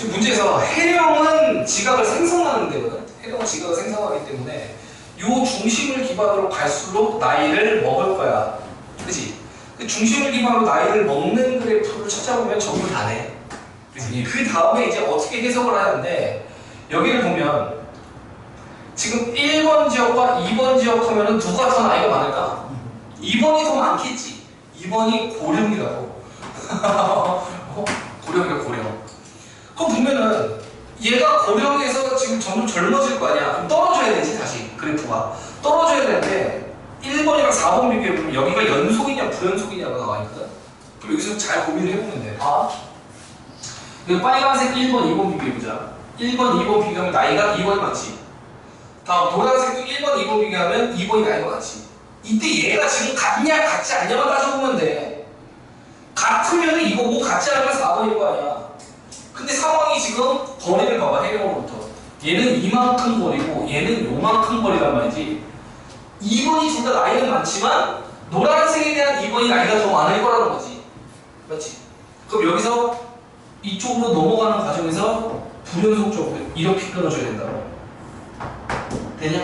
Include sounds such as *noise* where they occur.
지금 문제에서 해령은 지각을 생성하는 데거든. 해령은 지각을 생성하기 때문에 요 중심을 기반으로 갈수록 나이를 먹을 거야. 그지? 그 중심을 기반으로 나이를 먹는 그래프를 찾아보면 전부 다네. 그지? 그 다음에 이제 어떻게 해석을 하는데 여기를 보면 지금 1번 지역과 2번 지역 하면은 누가 더 나이가 많을까? 2번이 더 많겠지. 2번이 고령이라고. *laughs* 어? 고령이야 고령. 보면은 얘가 고령에서 지금 점점 젊어질 거 아니야. 그럼 떨어져야 되지 다시 그래프가 떨어져야 되는데 1번이랑 4번 비교해보면 여기가 연속이냐 불연속이냐가 나와 있거든. 그럼 여기서 잘 고민을 해보면 돼. 아? 이 빨간색 1번, 2번 비교해보자. 1번, 2번 비교하면 나이가 2번이 많지. 다음 노란색도 1번, 2번 비교하면 2번이 나이가 많지. 이때 얘가 지금 같냐 같지 않냐만 따져보면 돼. 같으면 이거고 같지 않으면 4번일 거 아니야. 근데 상황이 지금 거리를 봐봐 해령으로부터. 얘는 이만큼 거리고 얘는 요만큼 거리란 말이지. 2번이 진짜 나이는 많지만 노란색에 대한 2번이 나이가 더 많을 거라는 거지. 맞지? 그럼 여기서 이쪽으로 넘어가는 과정에서 불연속적으로 이렇게 끊어줘야 된다고. 되냐?